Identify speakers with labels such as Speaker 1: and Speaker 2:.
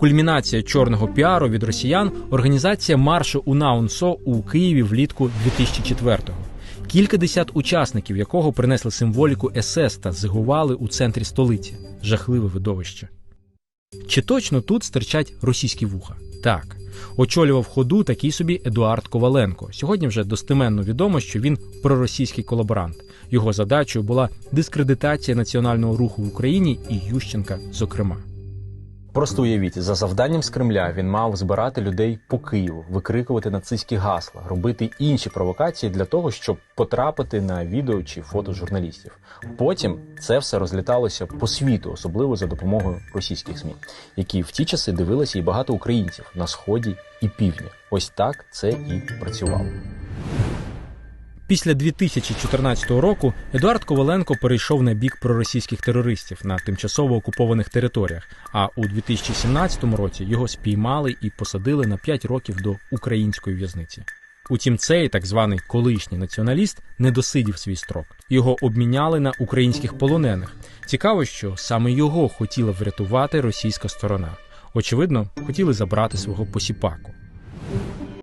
Speaker 1: Кульмінація чорного піару від росіян організація маршу УНАУНСО у Києві влітку 2004-го. Кілька десят учасників якого принесли символіку СС та зигували у центрі столиці. Жахливе видовище. Чи точно тут стирчать російські вуха? Так. Очолював ходу такий собі Едуард Коваленко. Сьогодні вже достеменно відомо, що він проросійський колаборант. Його задачею була дискредитація національного руху в Україні і Ющенка, зокрема.
Speaker 2: Просто уявіть, за завданням з Кремля він мав збирати людей по Києву, викрикувати нацистські гасла, робити інші провокації для того, щоб потрапити на відео чи фото журналістів. Потім це все розліталося по світу, особливо за допомогою російських ЗМІ, які в ті часи дивилися і багато українців на сході і півдні. Ось так це і працювало.
Speaker 1: Після 2014 року Едуард Коваленко перейшов на бік проросійських терористів на тимчасово окупованих територіях. А у 2017 році його спіймали і посадили на 5 років до української в'язниці. Утім, цей так званий колишній націоналіст не досидів свій строк. Його обміняли на українських полонених. Цікаво, що саме його хотіла врятувати російська сторона. Очевидно, хотіли забрати свого посіпаку.